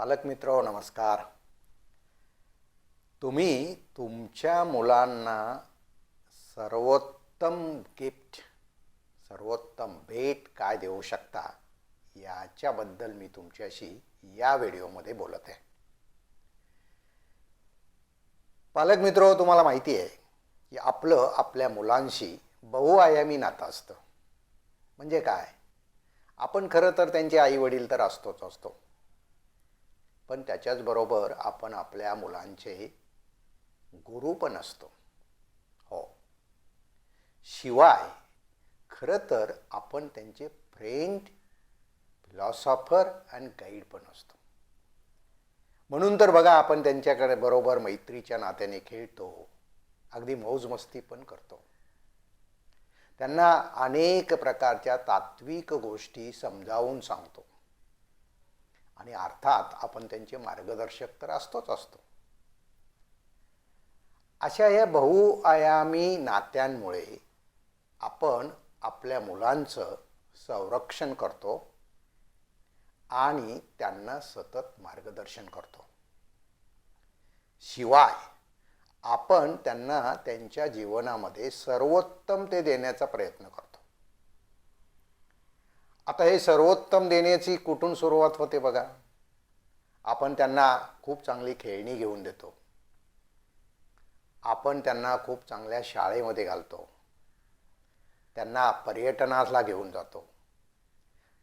पालक मित्र नमस्कार. तुम्ही तुमच्या मुलांना सर्वोत्तम गिफ्ट सर्वोत्तम भेट काय देऊ शकता याच्याबद्दल मी तुमच्याशी या व्हिडिओमध्ये बोलत आहे. पालक मित्र तुम्हाला माहिती आहे की आपलं आपल्या मुलांशी बहुआयामी नातं असतं. म्हणजे काय? आपण खरं तर त्यांचे आई वडील तर असतोच असतो. पण त्याच्याचबरोबर आपण आपल्या मुलांचे गुरु पण असतो. हो. शिवाय खरं तर आपण त्यांचे फ्रेंड फिलॉसॉफर अँड गाईड पण असतो. म्हणून तर बघा आपण त्यांच्याकडे बरोबर मैत्रीच्या नात्याने खेळतो अगदी मौजमस्ती पण करतो. त्यांना अनेक प्रकारच्या तात्विक गोष्टी समजावून सांगतो. आणि अर्थात आपण त्यांचे मार्गदर्शक तर असतोच असतो. अशा या बहुआयामी नात्यांमुळे आपण आपल्या मुलांचं संरक्षण करतो आणि त्यांना सतत मार्गदर्शन करतो. शिवाय आपण त्यांना त्यांच्या जीवनामध्ये सर्वोत्तम ते देण्याचा प्रयत्न करतो. आता हे सर्वोत्तम देण्याची कुठून सुरुवात होते बघा. आपण त्यांना खूप चांगली खेळणी घेऊन देतो. आपण त्यांना खूप चांगल्या शाळेमध्ये घालतो. त्यांना पर्यटनाला घेऊन जातो.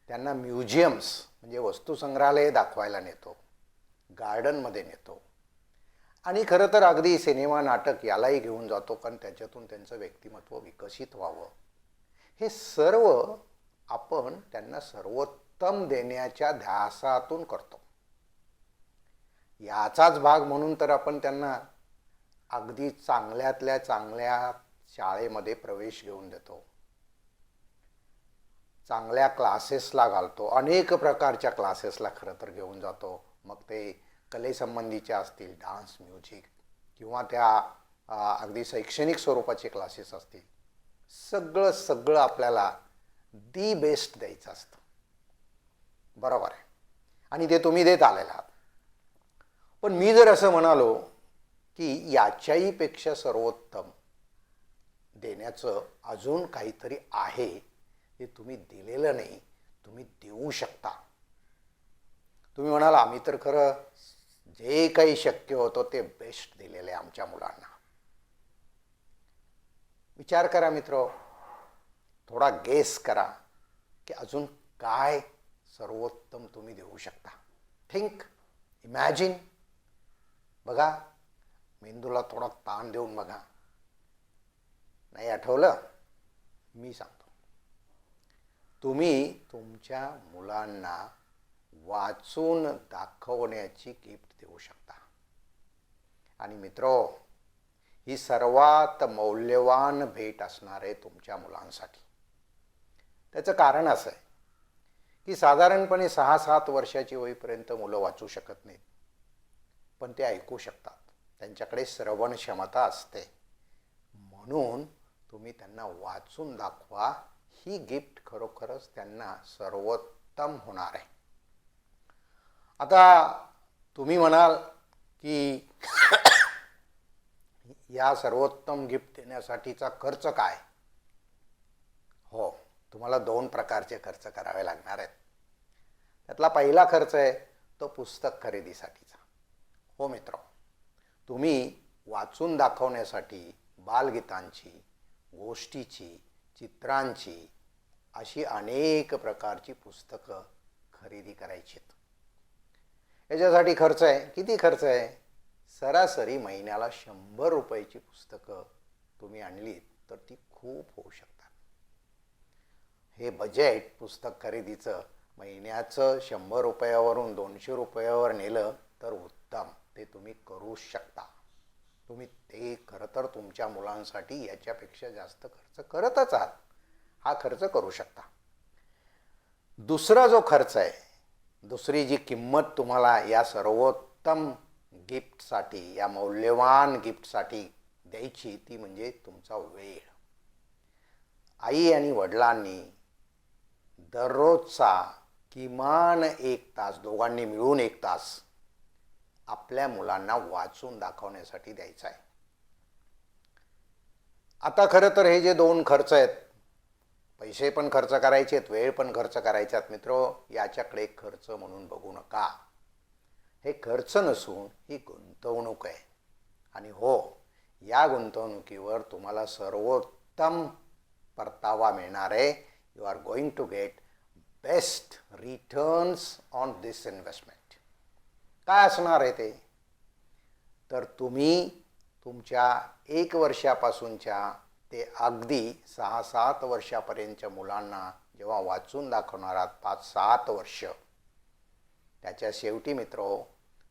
त्यांना म्युझियम्स म्हणजे वस्तुसंग्रहालय दाखवायला नेतो. गार्डनमध्ये नेतो. आणि खरं तर अगदी सिनेमा नाटक यालाही घेऊन जातो कारण त्याच्यातून त्यांचं व्यक्तिमत्व विकसित व्हावं. हे सर्व आपण त्यांना सर्वोत्तम देण्याच्या ध्यासातून करतो. याचाच भाग म्हणून तर आपण त्यांना अगदी चांगल्यातल्या चांगल्या शाळेमध्ये प्रवेश घेऊन देतो. चांगल्या क्लासेसला घालतो. अनेक प्रकारच्या क्लासेसला खरं तर घेऊन जातो. मग ते कलेसंबंधीचे असतील डान्स म्युझिक किंवा त्या अगदी शैक्षणिक स्वरूपाचे क्लासेस असतील. सगळं सगळं आपल्याला दी बेस्ट द्यायचं असतं. बरोबर आहे. आणि ते तुम्ही देत आलेला आहात. पण मी जर असं म्हणालो की याच्याही पेक्षा सर्वोत्तम देण्याचं अजून काहीतरी आहे हे तुम्ही दिलेलं नाही तुम्ही देऊ शकता. तुम्ही म्हणाल आम्ही तर खरं जे काही शक्य होतं ते बेस्ट दिलेलं आहे आमच्या मुलांना. विचार करा मित्र. थोडा गेस करा की अजून काय सर्वोत्तम तुम्ही देऊ शकता. थिंक इमॅजिन बघा मेंदूला थोडा ताण देऊन बघा. नाही आठवलं? मी सांगतो. तुम्ही तुमच्या मुलांना वाचून दाखवण्याची गिफ्ट देऊ शकता. आणि मित्रो ही सर्वात मौल्यवान भेट असणार आहे तुमच्या मुलांसाठी. त्याचं कारण असं आहे की साधारणपणे सहा सात वर्षाची होईपर्यंत मुलं वाचू शकत नाहीत. पण ते ऐकू शकतात. त्यांच्याकडे श्रवण क्षमता असते. म्हणून तुम्ही त्यांना वाचून दाखवा. ही गिफ्ट खरोखरच त्यांना सर्वोत्तम होणार आहे. आता तुम्ही म्हणाल की या सर्वोत्तम गिफ्ट देण्यासाठीचा खर्च काय? हो. तुम्हाला दोन प्रकारचे खर्च करावे लागणार आहेत. त्यातला पहिला खर्च आहे तो पुस्तक खरेदीसाठीचा. हो मित्र तुम्ही वाचून दाखवण्यासाठी बालगीतांची गोष्टीची चित्रांची अशी अनेक प्रकारची पुस्तकं खरेदी करायचीत याच्यासाठी खर्च आहे. किती खर्च आहे? सरासरी महिन्याला शंभर रुपयाची पुस्तकं तुम्ही आणलीत तर ती खूप होऊ शकते हे बजेट पुस्तक खरेदीचं महिन्याचं शंभर रुपयावरून दोनशे रुपयावर नेलं तर उत्तम. ते तुम्ही करू शकता. तुम्ही ते खरं तर तुमच्या मुलांसाठी याच्यापेक्षा जास्त खर्च करतच आहात. हा खर्च करू शकता. दुसरा जो खर्च आहे दुसरी जी किंमत तुम्हाला या सर्वोत्तम गिफ्टसाठी या मौल्यवान गिफ्टसाठी द्यायची ती म्हणजे तुमचा वेळ. आई आणि वडिलांनी दररोजचा किमान एक तास दोघांनी मिळून एक तास आपल्या मुलांना वाचून दाखवण्यासाठी द्यायचा आहे. आता खरं तर हे जे दोन खर्च आहेत पैसे पण खर्च करायचे आहेत वेळ पण खर्च करायचे आहेत मित्र याच्याकडे खर्च म्हणून बघू नका. हे खर्च नसून ही गुंतवणूक आहे. आणि हो या गुंतवणुकीवर तुम्हाला सर्वोत्तम परतावा मिळणार आहे. You are going to get best returns on this investment. काय असणार आहे ते? तर तुम्ही तुमच्या एक वर्षापासूनच्या ते अगदी सहा सात वर्षापर्यंतच्या मुलांना जेव्हा वाचून दाखवणार आहात पाच सात वर्ष त्याच्या शेवटी मित्र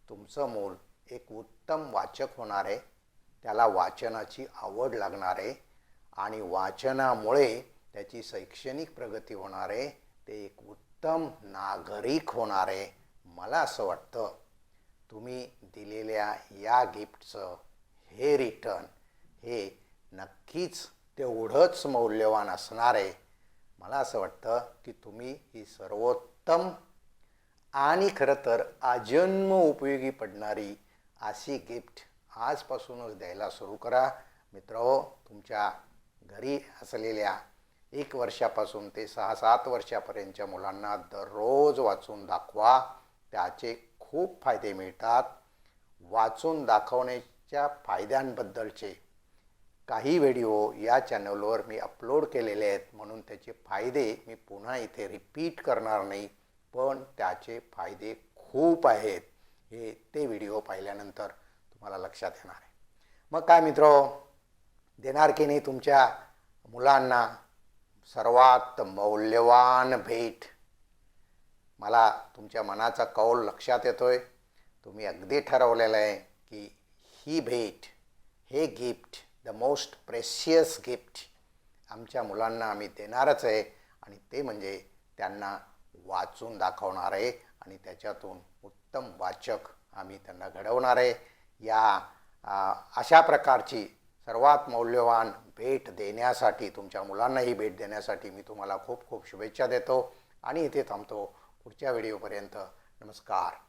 तुमचं मूल एक उत्तम वाचक होणार आहे. त्याला वाचनाची आवड लागणार आहे. आणि वाचनामुळे त्याची शैक्षणिक प्रगती होणार आहे ते एक उत्तम नागरिक होणार आहे मला असं वाटतं. तुम्ही दिलेल्या या गिफ्टचं हे रिटर्न हे नक्कीच तेवढंच मौल्यवान असणार. आहे मला असं वाटतं की तुम्ही ही सर्वोत्तम आणि खरं तर आजन्म उपयोगी पडणारी अशी गिफ्ट आजपासूनच द्यायला सुरू करा. मित्र तुमच्या घरी असलेल्या एक वर्षापासून ते सहा सात वर्षापर्यंतच्या मुलांना दररोज वाचून दाखवा. त्याचे खूप फायदे मिळतात. वाचून दाखवण्याच्या फायद्यांबद्दलचे काही व्हिडिओ या चॅनलवर मी अपलोड केलेले आहेत. म्हणून त्याचे फायदे मी पुन्हा इथे रिपीट करणार नाही पण त्याचे फायदे खूप आहेत. हे ते व्हिडिओ पाहिल्यानंतर तुम्हाला लक्षात येणार आहे. मग काय मित्र देणार की नाही तुमच्या मुलांना सर्वात मौल्यवान भेट. मला तुमच्या मनाचा कौल लक्षात येतोय. तुम्ही अगदी ठरवलेलं आहे की ही भेट हे gift the most precious gift आमच्या मुलांना आम्ही देणारच आहे. आणि ते म्हणजे त्यांना वाचून दाखवणार आहे. आणि त्याच्यातून उत्तम वाचक आम्ही त्यांना घडवणार आहे. या अशा प्रकारची सर्वात मौल्यवान भेट देण्यासाठी तुमच्या मुलांनाही भेट देण्यासाठी मी तुम्हाला खूप खूप शुभेच्छा देतो. आणि इथे थांबतो पुढच्या व्हिडिओपर्यंत. नमस्कार.